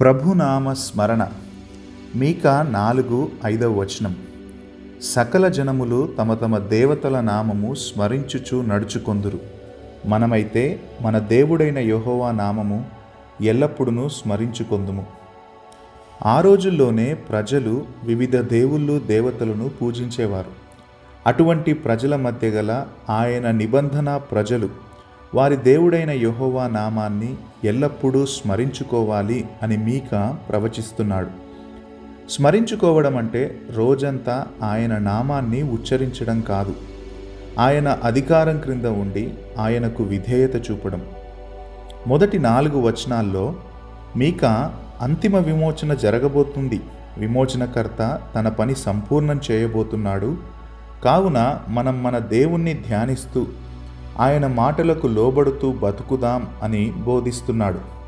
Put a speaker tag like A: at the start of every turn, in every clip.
A: ప్రభునామ స్మరణ మీక నాలుగు ఐదవ వచనం. సకల జనములు తమ తమ దేవతల నామము స్మరించుచు నడుచుకొందురు. మనమైతే మన దేవుడైన యహోవా నామము ఎల్లప్పుడూ స్మరించుకొందుము. ఆ రోజుల్లోనే ప్రజలు వివిధ దేవుళ్ళు దేవతలను పూజించేవారు. అటువంటి ప్రజల మధ్య గల ఆయన నిబంధన ప్రజలు వారి దేవుడైన యహోవా నామాన్ని ఎల్లప్పుడూ స్మరించుకోవాలి అని మీక ప్రవచిస్తున్నాడు. స్మరించుకోవడం అంటే రోజంతా ఆయన నామాన్ని ఉచ్చరించడం కాదు. ఆయన అధికారం క్రింద ఉండి ఆయనకు విధేయత చూపడం. మొదటి నాలుగు వచనాల్లో మీక అంతిమ విమోచన జరగబోతుంది. విమోచనకర్త తన పని సంపూర్ణం చేయబోతున్నాడు. కావున మనం మన దేవుణ్ణి ధ్యానిస్తూ ఆయన మాటలకు లోబడుతూ బతుకుదాం అని బోధిస్తున్నాడు.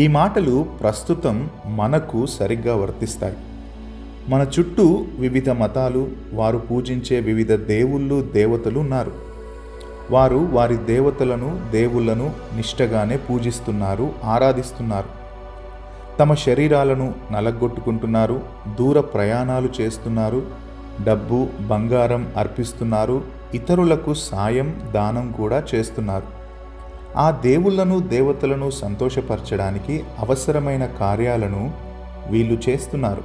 A: ఈ మాటలు ప్రస్తుతం మనకు సరిగ్గా వర్తిస్తాయి. మన చుట్టూ వివిధ మతాలు వారు పూజించే వివిధ దేవుళ్ళు దేవతలు ఉన్నారు. వారు వారి దేవతలను దేవుళ్ళను నిష్టగానే పూజిస్తున్నారు ఆరాధిస్తున్నారు. తమ శరీరాలను నలగొట్టుకుంటున్నారు దూర ప్రయాణాలు చేస్తున్నారు డబ్బు బంగారం అర్పిస్తున్నారు ఇతరులకు సాయం దానం కూడా చేస్తున్నారు. ఆ దేవుళ్ళను దేవతలను సంతోషపరచడానికి అవసరమైన కార్యాలను వీళ్ళు చేస్తున్నారు.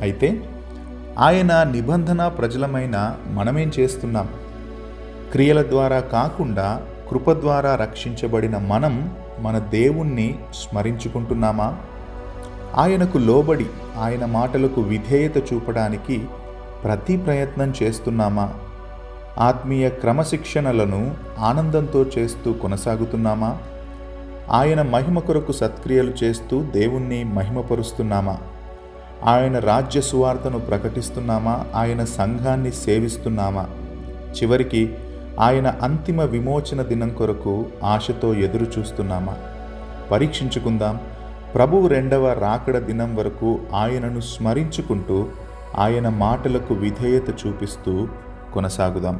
A: అయితే ఆయన నిబంధన ప్రజలమైన మనమేం చేస్తున్నాం? క్రియల ద్వారా కాకుండా కృప ద్వారా రక్షించబడిన మనం మన దేవుణ్ణి స్మరించుకుంటున్నామా? ఆయనకు లోబడి ఆయన మాటలకు విధేయత చూపడానికి ప్రతి ప్రయత్నం చేస్తున్నామా? ఆత్మీయ క్రమశిక్షణలను ఆనందంతో చేస్తూ కొనసాగుతున్నామా? ఆయన మహిమ కొరకు సత్క్రియలు చేస్తూ దేవుణ్ణి మహిమపరుస్తున్నామా? ఆయన రాజ్య సువార్తను ప్రకటిస్తున్నామా? ఆయన సంఘాన్ని సేవిస్తున్నామా? చివరికి ఆయన అంతిమ విమోచన దినం కొరకు ఆశతో ఎదురు చూస్తున్నామా? పరీక్షించుకుందాం. ప్రభువు రెండవ రాకడ దినం వరకు ఆయనను స్మరించుకుంటూ ఆయన మాటలకు విధేయత చూపిస్తూ కొనసాగుదాం